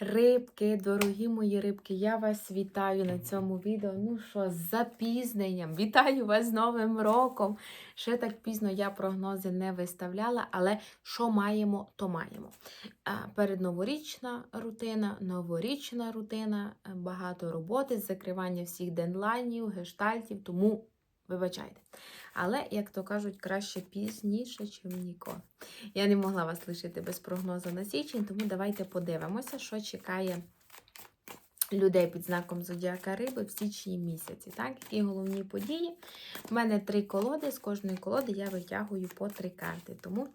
Рибки, дорогі мої рибки, я вас вітаю на цьому відео. Ну що, з запізненням. Вітаю вас з Новим роком. Ще так пізно я прогнози не виставляла, але що маємо, то маємо. Передноворічна рутина, новорічна рутина, е, багато роботи, закривання всіх денлайнів, гештальтів, тому вибачайте. Але, як то кажуть, краще пізніше, ніж ніколи. Я не могла вас лишити без прогнозу на січень, тому давайте подивимося, що чекає людей під знаком Зодіака Риби в січні місяці. Так? Які головні події? У мене три колоди, з кожної колоди я витягую по три карти, тому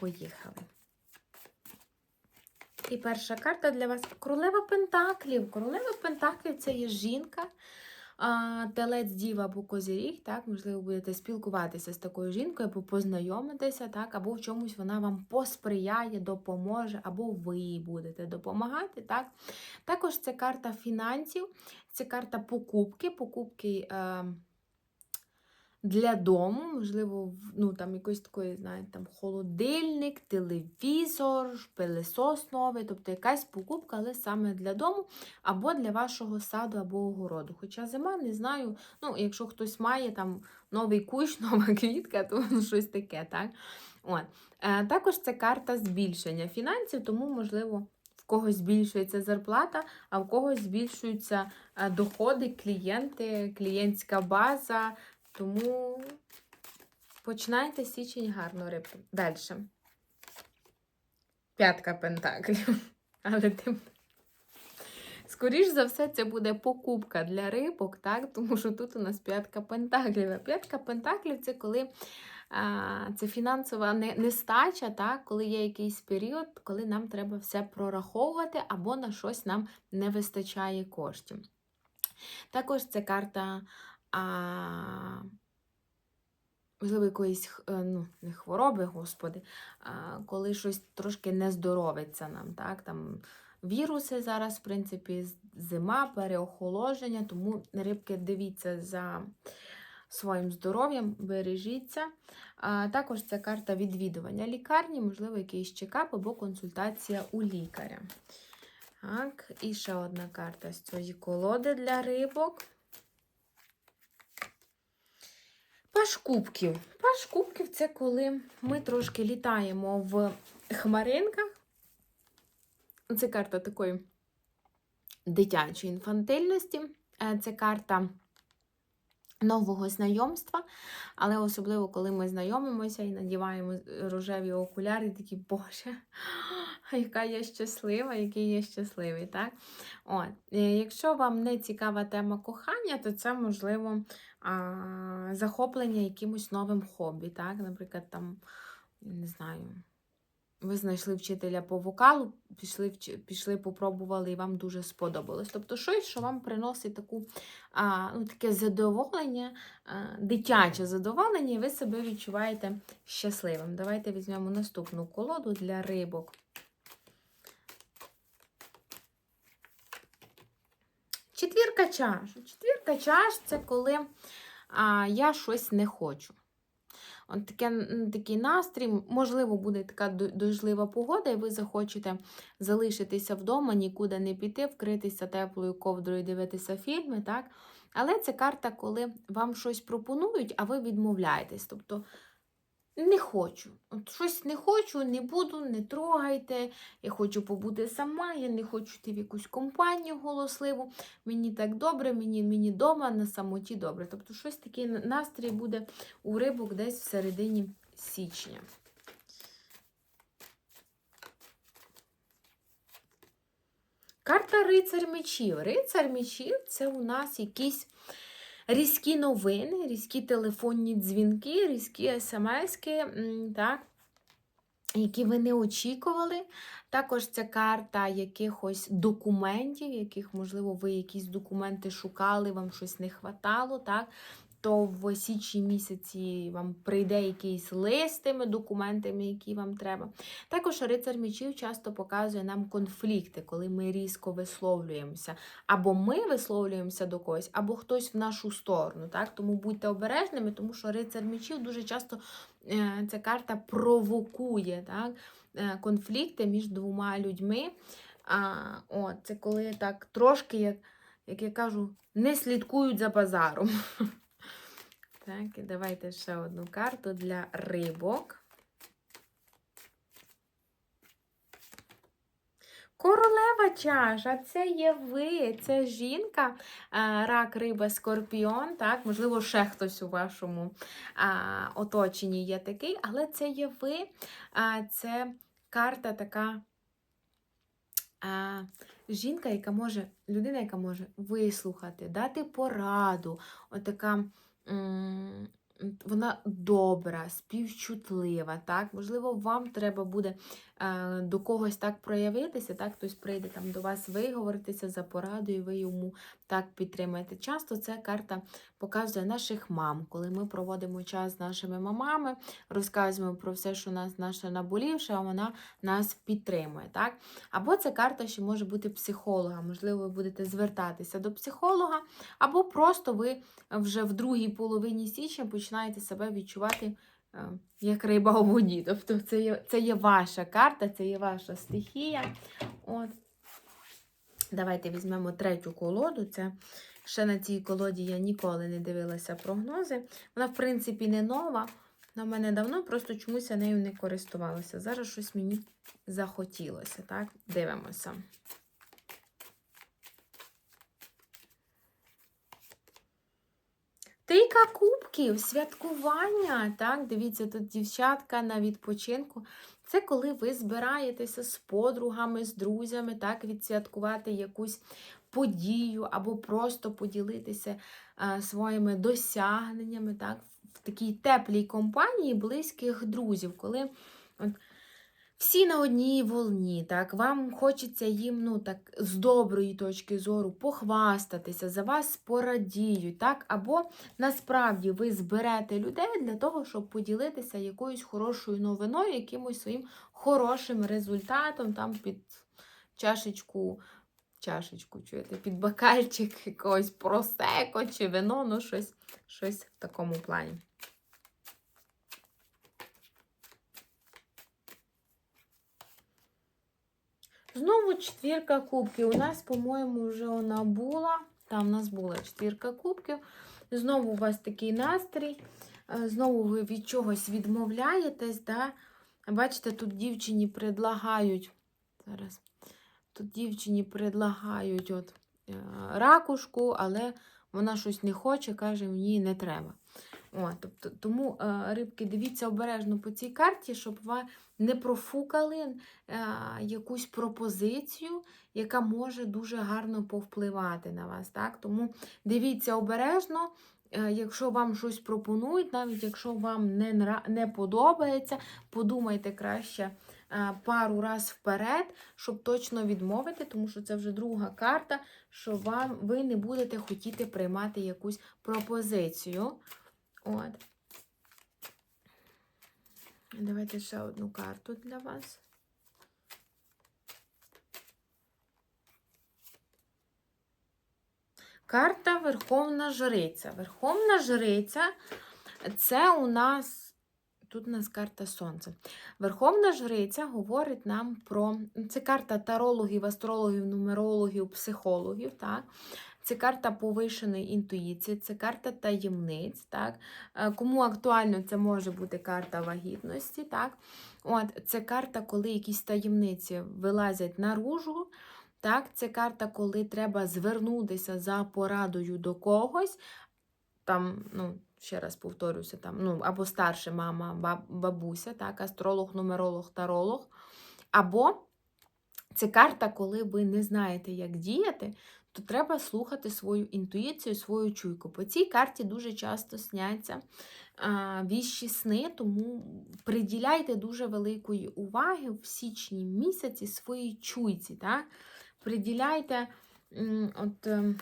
поїхали. І перша карта для вас королева Пентаклів. Королева Пентаклів це є жінка, а, телець дів або козиріг, так, можливо, будете спілкуватися з такою жінкою, або познайомитися, так, або в чомусь вона вам посприяє, допоможе, або ви будете допомагати. Так. Також це карта фінансів, це карта покупки, покупки. Е, для дому, можливо, ну, там якийсь такий, знаєте, там холодильник, телевізор, пилесос новий, тобто якась покупка, але саме для дому, або для вашого саду або огороду. Хоча зима, не знаю, ну, якщо хтось має там новий кущ, нова квітка, то ну, щось таке, так? От. Е, також це карта збільшення фінансів, тому, можливо, в когось збільшується зарплата, а в когось збільшуються е, доходи, клієнти, клієнтська база. Тому починайте січень гарно рибки. Далі. П'ятка пентаклів. Але тим. Скоріш за все, це буде покупка для рибок, так? тому що тут у нас п'ятка пентаклів. А П'ятка пентаклів це коли а, це фінансова нестача, так? коли є якийсь період, коли нам треба все прораховувати або на щось нам не вистачає коштів. Також це карта а, можливо, якоїсь е, ну, не хвороби, господи, а, коли щось трошки не здоровиться нам. Так? Там віруси зараз, в принципі, зима, переохолодження, тому рибки дивіться за своїм здоров'ям, бережіться. А, також це карта відвідування лікарні, можливо, якийсь чекап або консультація у лікаря. Так, і ще одна карта з цієї колоди для рибок. Паш кубків. Паш кубків це коли ми трошки літаємо в хмаринках. Це карта такої дитячої інфантильності. Е, Це карта нового знайомства, але особливо, коли ми знайомимося і надіваємо рожеві окуляри, такі, боже, яка я щаслива, який я щасливий. Так? От. Якщо вам не цікава тема кохання, то це можливо захоплення якимось новим хобі. Так? Наприклад, там, не знаю, ви знайшли вчителя по вокалу, пішли, пішли попробували і вам дуже сподобалось. Тобто щось, що вам приносить таку, а, ну, таке задоволення, а, дитяче задоволення, і ви себе відчуваєте щасливим. Давайте візьмемо наступну колоду для рибок. Четвірка чаш. Четвірка чаш це коли а, я щось не хочу. От таке, такий настрій, можливо, буде така дождлива погода, і ви захочете залишитися вдома, нікуди не піти, вкритися теплою ковдрою, дивитися фільми. так? Але це карта, коли вам щось пропонують, а ви відмовляєтесь. Тобто не хочу. От щось не хочу, не буду, не трогайте. Я хочу побути сама, я не хочу йти в якусь компанію голосливу. Мені так добре, мені, мені дома на самоті добре. Тобто щось такий настрій буде у рибок десь в середині січня. Карта Рицар мечів. Рицар мечів це у нас якісь різкі новини, різкі телефонні дзвінки, різкі смски, так, які ви не очікували. Також це карта якихось документів, яких, можливо, ви якісь документи шукали, вам щось не хватало, так? То в січні місяці вам прийде якийсь лист з тими документами, які вам треба. Також рицар мечів часто показує нам конфлікти, коли ми різко висловлюємося. Або ми висловлюємося до когось, або хтось в нашу сторону. Так? Тому будьте обережними, тому що рицар мечів дуже часто е, ця карта провокує так? е, конфлікти між двома людьми. А, от, це коли так трошки, як, як я кажу, не слідкують за базаром. Так, і давайте ще одну карту для рибок. Королева чаша, це є ви, це жінка, рак, риба, скорпіон. Так, можливо, ще хтось у вашому оточенні є такий, але це є ви. Це карта така. Жінка, яка може, людина, яка може вислухати, дати пораду, отака. Вона добра, співчутлива, так? Можливо, вам треба буде е, до когось так проявитися, так? Хтось прийде там до вас виговоритися за порадою, ви йому так підтримаєте. Часто ця карта показує наших мам, коли ми проводимо час з нашими мамами, розказуємо про все, що нас наше наболівше, а вона нас підтримує. так? Або ця карта ще може бути психолога. Можливо, ви будете звертатися до психолога, або просто ви вже в другій половині січня починаєте себе відчувати е, як риба у воді. Тобто це є, це є ваша карта, це є ваша стихія. От. Давайте візьмемо третю колоду. Це ще на цій колоді я ніколи не дивилася прогнози. Вона, в принципі, не нова. В мене давно, просто чомусь я нею не користувалася. Зараз щось мені захотілося. Так, дивимося. Трійка кубків, святкування. Так, дивіться, тут дівчатка на відпочинку. Це коли ви збираєтеся з подругами, з друзями, так, відсвяткувати якусь подію або просто поділитися своїми досягненнями, так, в такій теплій компанії близьких друзів, коли от, всі на одній волні, так, вам хочеться їм ну, так, з доброї точки зору похвастатися, за вас порадіють, так, або насправді ви зберете людей для того, щоб поділитися якоюсь хорошою новиною, якимось своїм хорошим результатом там під чашечку, чашечку, чуєте, під бокальчик якогось просеко чи вино, ну щось, щось в такому плані. Знову четвірка кубків. У нас, по-моєму, вже вона була. Там у нас була четвірка кубків. Знову у вас такий настрій. е, Знову ви від чогось відмовляєтесь. Да? Бачите, тут дівчині предлагають. Зараз. Тут дівчині предлагають от, е, ракушку, але вона щось не хоче, каже, мені не треба. О, тобто, тому, е, рибки, дивіться обережно по цій карті, щоб ви не профукали е, якусь пропозицію, яка може дуже гарно повпливати на вас. Так? Тому дивіться обережно. Якщо вам щось пропонують, навіть якщо вам не, не подобається, подумайте краще пару раз вперед, щоб точно відмовити, тому що це вже друга карта, що вам ви не будете хотіти приймати якусь пропозицію. От. Давайте ще одну карту для вас. Карта Верховна Жриця. Верховна Жриця це у нас. Тут у нас карта Сонця. Верховна Жриця говорить нам про. Це карта тарологів, астрологів, нумерологів, психологів. Так? Це карта повишеної інтуїції, це карта таємниць. Так? Е, Кому актуально, це може бути карта вагітності. Так? От, Це карта, коли якісь таємниці вилазять наружу. Так? Це карта, коли треба звернутися за порадою до когось. Там, ну, ще раз повторюся, там, ну, або старша мама, бабуся, так? астролог, нумеролог, таролог. Або це карта, коли ви не знаєте, як діяти, то треба слухати свою інтуїцію, свою чуйку. По цій карті дуже часто сняться а, віщі сни, тому приділяйте дуже великої уваги в січні місяці своїй чуйці. Так? Приділяйте, от, ем,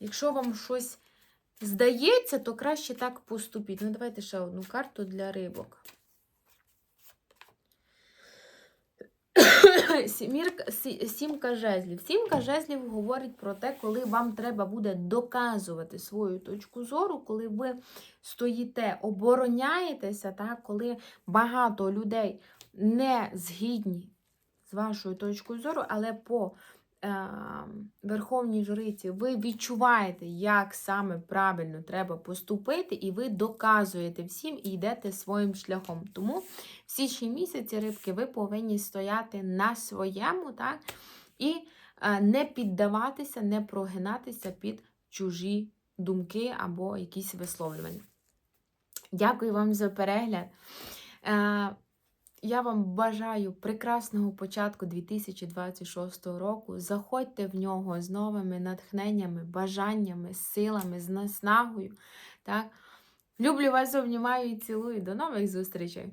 якщо вам щось здається, то краще так поступіть. Ну, давайте ще одну карту для рибок. Сімка жезлів. Сімка жезлів говорить про те, коли вам треба буде доказувати свою точку зору, коли ви стоїте, обороняєтеся, так, коли багато людей не згідні з вашою точкою зору, але по верховній жриці ви відчуваєте, як саме правильно треба поступити, і ви доказуєте всім і йдете своїм шляхом. Тому в січні місяці рибки ви повинні стояти на своєму, так? І е, не піддаватися, не прогинатися під чужі думки або якісь висловлювання. Дякую вам за перегляд. Я вам бажаю прекрасного початку 2026 року. Заходьте в нього з новими натхненнями, бажаннями, силами, з наснагою. Так? Люблю вас, обнімаю і цілую. До нових зустрічей!